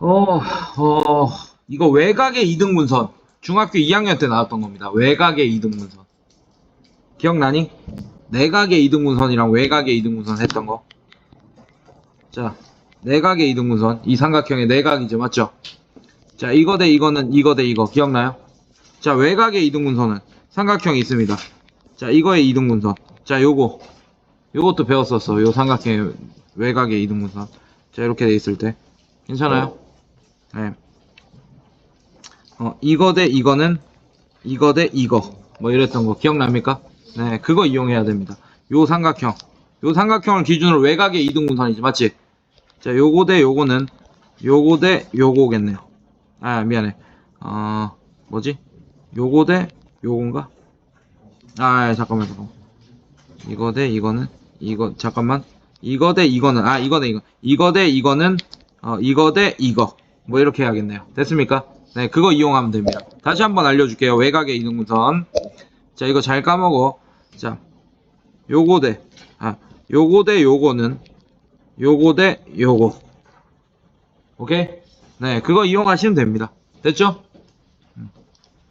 어, 어, 이거 외곽의 이등분선. 중학교 2학년 때 나왔던 겁니다. 외곽의 이등분선. 기억나니? 내각의 이등분선이랑 외곽의 이등분선 했던 거. 자, 내각의 이등분선. 이 삼각형의 내각이죠. 맞죠? 자, 이거 대 이거는 이거 대 이거. 기억나요? 자, 외곽의 이등분선은 삼각형이 있습니다. 자, 이거의 이등분선. 자, 요거. 요것도 배웠었어. 요 삼각형의 외곽의 이등분선. 자, 이렇게 돼 있을 때. 괜찮아요? 네. 어, 이거 대 이거는 이거 대 이거. 뭐 이랬던 거 기억납니까? 네, 그거 이용해야 됩니다. 요 삼각형. 요 삼각형을 기준으로 외곽의 이등분선이지, 맞지? 자, 요거 대 요거는 요거 대 요거겠네요. 아, 미안해. 어, 뭐지? 요거 대 요건가? 아, 잠깐만, 잠깐만. 이거 대 이거는 이거 잠깐만. 이거 대 이거는 아, 이거 대 이거. 이거 대 이거는 어, 이거 대 이거. 뭐 이렇게 해야겠네요. 됐습니까? 네, 그거 이용하면 됩니다. 다시 한번 알려줄게요. 외곽의 이등분선. 자, 이거 잘 까먹어. 자, 요거 대, 아, 요거 대 요거는 요거 대 요거. 오케이? 네, 그거 이용하시면 됩니다. 됐죠?